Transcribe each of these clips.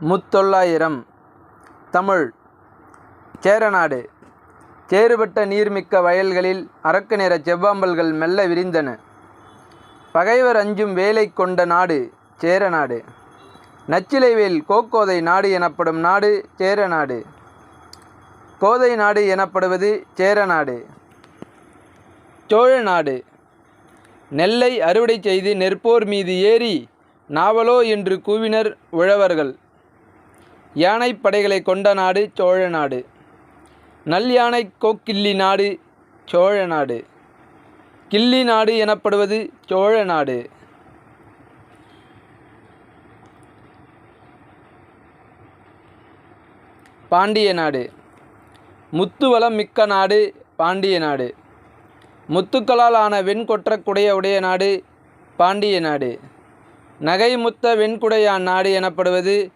முத்தொள்ளாயிரம் தமிழ் சேரநாடு சேறுபட்ட நீர்மிக்க வயல்களில் அரக்கு நிற செவ்வாம்பல்கள் மெல்ல விரிந்தன. பகைவர் அஞ்சும் வேலை கொண்ட நாடு சேரநாடு. நச்சிலைவேல் கோக்கோதை நாடு எனப்படும் நாடு சேரநாடு. கோதை நாடு எனப்படுவது சேரநாடு. சோழ நாடு நெல்லை அறுவடை செய்து நெற்போர் மீது ஏறி நாவலோ என்று கூவினர் உழவர்கள். யானைப் படைகளைக் கொண்ட நாடு சோழ நாடு நல் யானை கோக்கிள்ளி நாடு சோழ நாடு கிள்ளி நாடு எனப்படுவது சோழ நாடு பாண்டிய நாடு முத்துவளம் மிக்க நாடு பாண்டிய நாடு. முத்துக்களால் ஆன வெண்கொற்றக்குடைய உடைய நாடு பாண்டிய நாடு. நகை முத்த வெண்குடையான் நாடு எனப்படுவது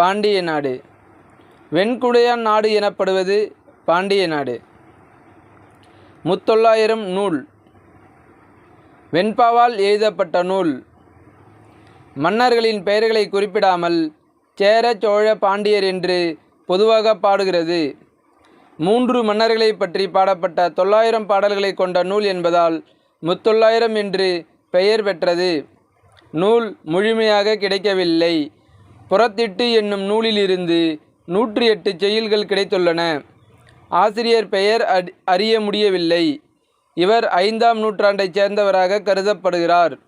பாண்டிய நாடு. வெண்குடையான் நாடு எனப்படுவது பாண்டிய நாடு. முத்தொள்ளாயிரம் நூல் வெண்பாவால் எழுதப்பட்ட நூல். மன்னர்களின் பெயர்களைக் குறிப்பிடாமல் சேர சோழ பாண்டியர் என்று பொதுவாக பாடுகிறது. மூன்று மன்னர்களைப் பற்றி பாடப்பட்ட தொள்ளாயிரம் பாடல்களைக் கொண்ட நூல் என்பதால் முத்தொள்ளாயிரம் என்று பெயர் பெற்றது. நூல் முழுமையாக கிடைக்கவில்லை. புறத்திட்டு என்னும் நூலிலிருந்து நூற்றி எட்டு செயல்கள் கிடைத்துள்ளன. ஆசிரியர் பெயர் அறிய முடியவில்லை. இவர் ஐந்தாம் நூற்றாண்டைச் சேர்ந்தவராகக் கருதப்படுகிறார்.